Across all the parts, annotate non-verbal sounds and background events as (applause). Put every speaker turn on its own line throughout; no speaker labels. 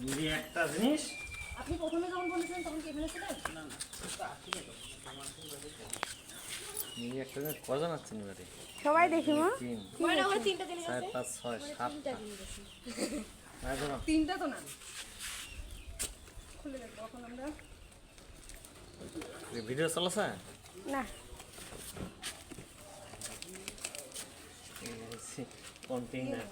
যদি একটা জিনিস
আপনি প্রথমে যখন বলেছিলেন তখন কি এখানে ছিলেন?
এই একটা জিনিস কজন আছেন এবারে?
সবাই দেখি মা।
মানে আমার তিনটা জিনিস
চার পাঁচ ছয় সাতটা। হ্যাঁ ধরো।
তিনটা তো না। খুলে দেখব এখন আমরা
ভিডিও চলেছে?
না।
কন্টেইনার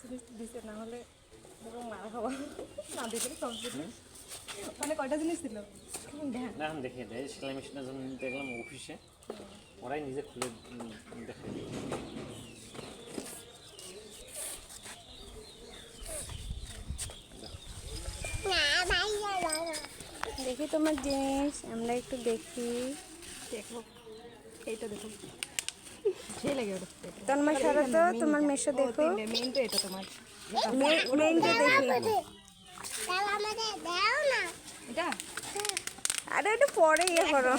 জিনিস দিছে না হলে মারা খাওয়া। না মানে কয়টা জিনিস ছিল দেখেন
না এখন দেখিয়ে দেয় সেলাই মেশিনের জন্য নিতে অফিসে। ওরাই নিজে খুলে দেখে।
দেখি তোমার জিনিস আমরা একটু দেখি।
দেখো এইটা দেখুন
তন্ময় সরো তো তোমার মেশো দেখো।
মেইন এটা তোমার
মেইনটা দেখি।
এটা
আরে ওটা পরে ইয়ে করো।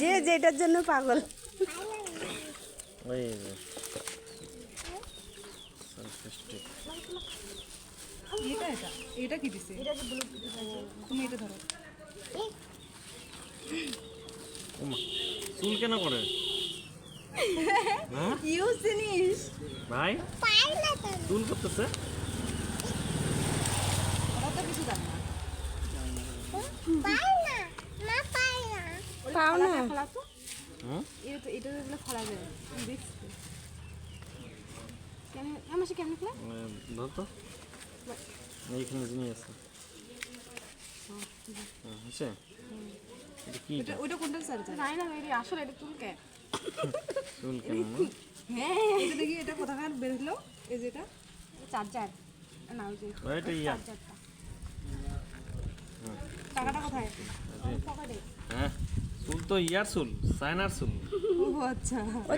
যে যেটার জন্য পাগল।
এটা এটা এটা কি দিছে? এটা তুমি এটা ধরো।
চুল কেন করে হ্যাঁ?
ইউজ জিনিস
ভাই চুল করতেছে
ওরা তো কিছু জানে না।
পাও না।
হুম
এটা তো এটা যেগুলো যায়। দেখছি আমার সে কেমন
আহ, ধর তো। এইখানে জিনিস আছে। হ্যাঁ, এটা কি
ওইটা ওইটা কোনটা চার্জার নাই না মেরি আসলে এটা চুলকে
চুল
হ্যাঁ। এটা দেখি এটা কোথাকার? বের হলো? এই যে এটা? চার্জার। না ওই যে
ওইটা ইয়া।
চার্জারটা। টাকাটা কোথায়? পকেটে।
হ্যাঁ চুল তো ইয়ার চুল চায়নার চুল।
ও আচ্ছা।
ও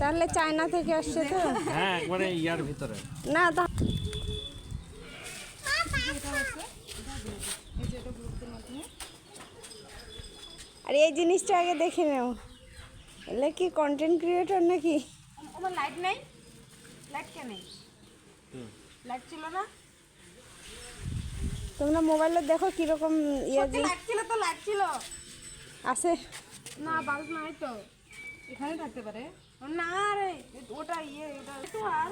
তাহলে চায়না থেকে আসছে তো?
হ্যাঁ একবারে ইয়ার ভিতরে।
না তা
এই যে এটা মাধ্যমে।
আর এই জিনিসটা আগে দেখে নাও। এলে কি কন্টেন্ট ক্রিয়েটর নাকি?
আমার লাইট নাই? লাইট কেন নেই? লাইট ছিল না?
তোমরা মোবাইলে দেখো কীরকম ইয়ে যে
লাইট ছিল তো লাইট ছিল।
আছে?
না বাল্ব নাই তো। এখানে থাকতে পারে। না রে ওটা ইয়ে ওটা তো আর।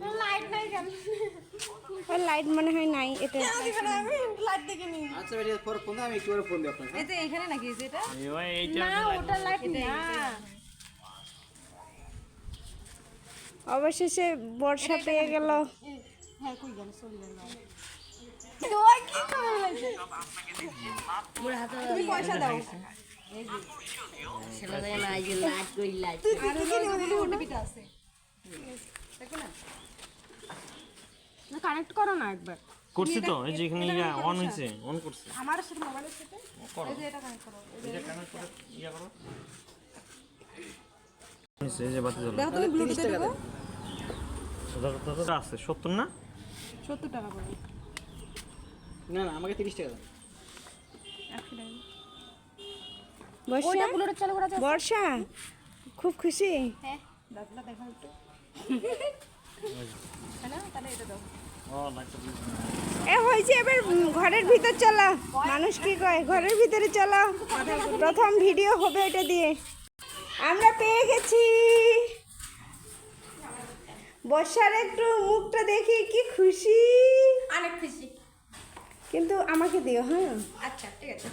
(laughs) লাইট নাই কেন?
লাইট মনে হয় নাই এটা
আমি লাইট
আচ্ছা ভাই পরে ফোন আমি একটু ফোন দিই আপনাকে
এই এখানে নাকি এটা?
এইটা
না ওটা লাইট না।
অবশেষে বর্ষা পেয়ে গেল।
হ্যাঁ কই গেল? সরি গেল তুমি পয়সা দাও। আর হলো ওগুলো আছে। দেখো না। না কানেক্ট করো না একবার।
করছি তো এই যে এখানে ইয়া অন হয়েছে অন করছে।
আমার সাথে মোবাইলের সাথে? এই যে এটা কানেক্ট করো এই যে-
কানেক্ট করে ইয়া করো। এই যে বাতি জ্বলে।
দেখো তুমি ব্লুটুথে দেবো।
আছে সত্তর না?
সত্তর টাকা করে।
না না আমাকে তিরিশ টাকা দাও।
বর্ষা?
চালু করা
বর্ষা খুব খুশি।
হ্যাঁ দাদা দেখা একটু। হ্যাঁ
এ হয়েছে এবার ঘরের ভিতর চলো। মানুষ কি কয়? ঘরের ভিতরে চলো। প্রথম ভিডিও হবে এটা দিয়ে। আমরা পেয়ে গেছি। বর্ষার একটু মুখটা দেখি কি খুশি।
অনেক খুশি।
কিন্তু আমাকে দিও হ্যাঁ?
আচ্ছা ঠিক আছে।